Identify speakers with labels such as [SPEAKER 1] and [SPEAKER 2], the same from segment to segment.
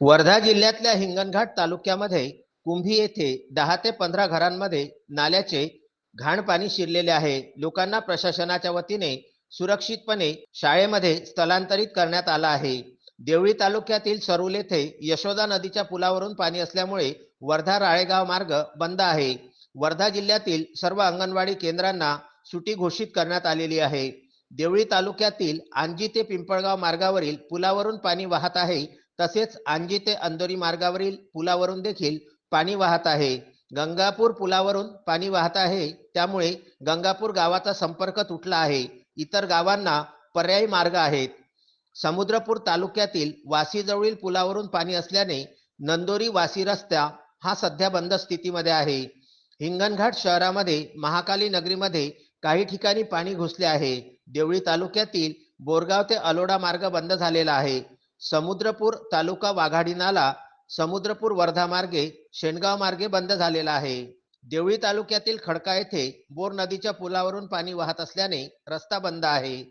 [SPEAKER 1] वर्धा जिल्ह्यातल्या हिंगणघाट तालुक्यामध्ये कुंभी येथे दहा ते पंधरा घरांमध्ये नाल्याचे घाण पाणी शिरलेले आहे. लोकांना प्रशासनाच्या वतीने सुरक्षितपणे शाळेमध्ये स्थलांतरित करण्यात आलं आहे. देवळी तालुक्यातील सरूल येथे यशोदा नदीच्या पुलावरून पाणी असल्यामुळे वर्धा राळेगाव मार्ग बंद आहे. वर्धा जिल्ह्यातील सर्व अंगणवाडी केंद्रांना सुटी घोषित करण्यात आलेली आहे. देवळी तालुक्यातील आंजी ते पिंपळगाव मार्गावरील पुलावरून पाणी वाहत आहे. तसेच आंजी ते अंदोरी मार्गावरील पुलावरून देखील पाणी वाहत आहे. गंगापूर पुलावरून पाणी वाहत आहे. त्यामुळे गंगापूर गावाचा संपर्क तुटला आहे. इतर गावांना पर्यायी मार्ग आहेत. समुद्रपूर तालुक्यातील वासीजवळील पुलावरून पाणी असल्याने नंदोरी वासी रस्ता हा सध्या बंद स्थितीमध्ये आहे. हिंगणघाट शहरामध्ये महाकाली नगरीमध्ये काही ठिकाणी पाणी घुसले आहे. देवळी तालुक्यातील बोरगाव ते अलोडा मार्ग बंद झालेला आहे. समुद्रपूर तालुका वाघाडी नाला समुद्रपूर वर्धा मार्गे शेणगाव मार्गे बंद झालेला आहे. देवळी तालुक्यातील खडका येथे बोर नदीच्या पुलावरून पाणी वाहत असल्याने रस्ता बंद आहे.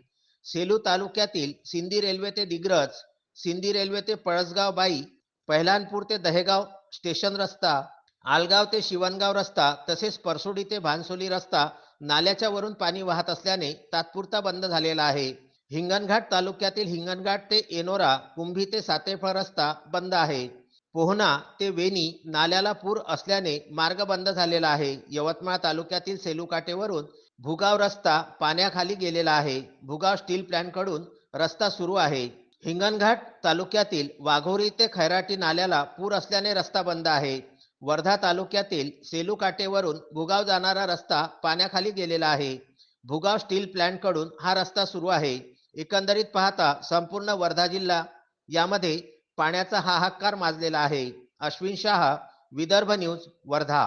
[SPEAKER 1] सेलू तालुक्यातील सिंधी रेल्वे ते दिग्रज सिंधी रेल्वे ते पळसगाव बाई पहिलानपूर ते दहेगाव स्टेशन रस्ता आलगाव ते शिवणगाव रस्ता तसेच परसोडी ते भानसोली रस्ता नाल्याच्या वरून पाणी वाहत असल्याने तात्पुरता बंद झालेला आहे. हिंगणघाट तालुक्यातील हिंगणघाट ते एनोरा कुंभी ते सातेफळ रस्ता बंद आहे. पोहना ते वेणी नाल्याला पूर असल्याने मार्ग बंद झालेला आहे. यवतमाळ तालुक्यातील सेलुकाटेवरून भुगाव रस्ता पाण्याखाली गेलेला आहे. भुगाव स्टील प्लॅन्टकडून रस्ता सुरू आहे. हिंगणघाट तालुक्यातील वाघोरी ते खैराटी नाल्याला पूर असल्याने रस्ता बंद आहे. वर्धा तालुक्यातील सेलू काटेवरून भुगाव जाणारा रस्ता पाण्याखाली गेलेला आहे. भुगाव स्टील प्लॅन्टकडून हा रस्ता सुरू आहे. एकंदरीत पाहता संपूर्ण वर्धा जिल्हा यामध्ये पाण्याचा हाहाकार माजलेला आहे. अश्विन शहा विदर्भ न्यूज वर्धा.